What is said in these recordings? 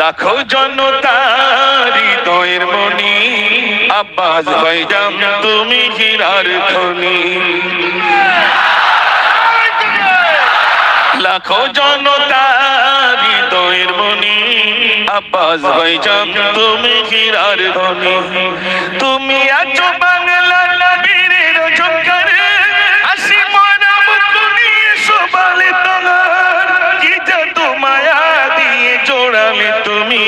লাখো জনতার হৃদয়ের মনি আব্বাস ভাইজান, তুমি হীরার খনি লাখো জনতার হৃদয়ের মনি আব্বাস ভাইজান, তুমি হীরার খনি তুমি আছো জোড়ালে তুমি,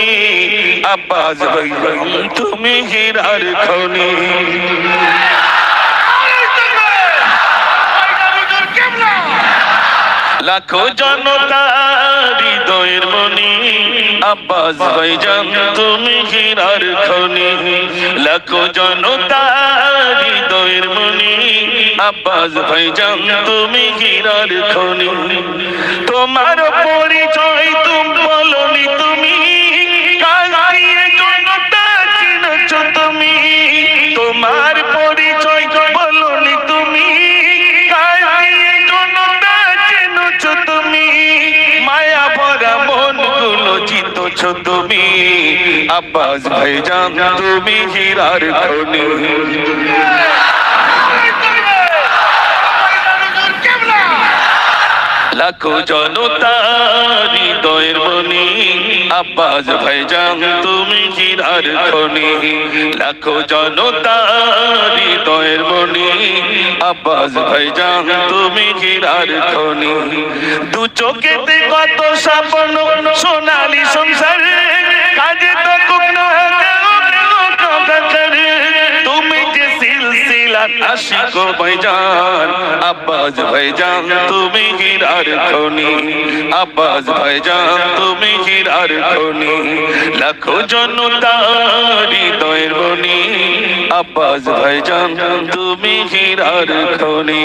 আব্বাস ভাইজান তুমি হীরার খনি। লাখো জনতা হৃদয়ের মনি, আব্বাস ভাইজান তুমি হীরার খনি। লাখো জনতা হৃদয়ের মনি, আব্বাস ভাইজান তুমি হীরার খনি। তোমার পরিচয় ভরা মনগুলো জিতছ তুমি? আব্বাস ভাইজান তুমি হীরার খনি লাখো জনতা আব্বাস ভাইজান তুমি জিরার খনি, লাখো জনতা হৃদয়ের মনি আব্বাস ভাইজান তুমি জিরার খনি। দু চোখেতে কত স্বপ্ন সোনালি আশিক ভাইজান, আব্বাস ভাইজান, তুমি হীরার খনি। আব্বাস ভাইজান, তুমি হীরার খনি। লাখো জনতা হৃদয়ের বনি আব্বাস ভাইজান, তুমি হীরার খনি।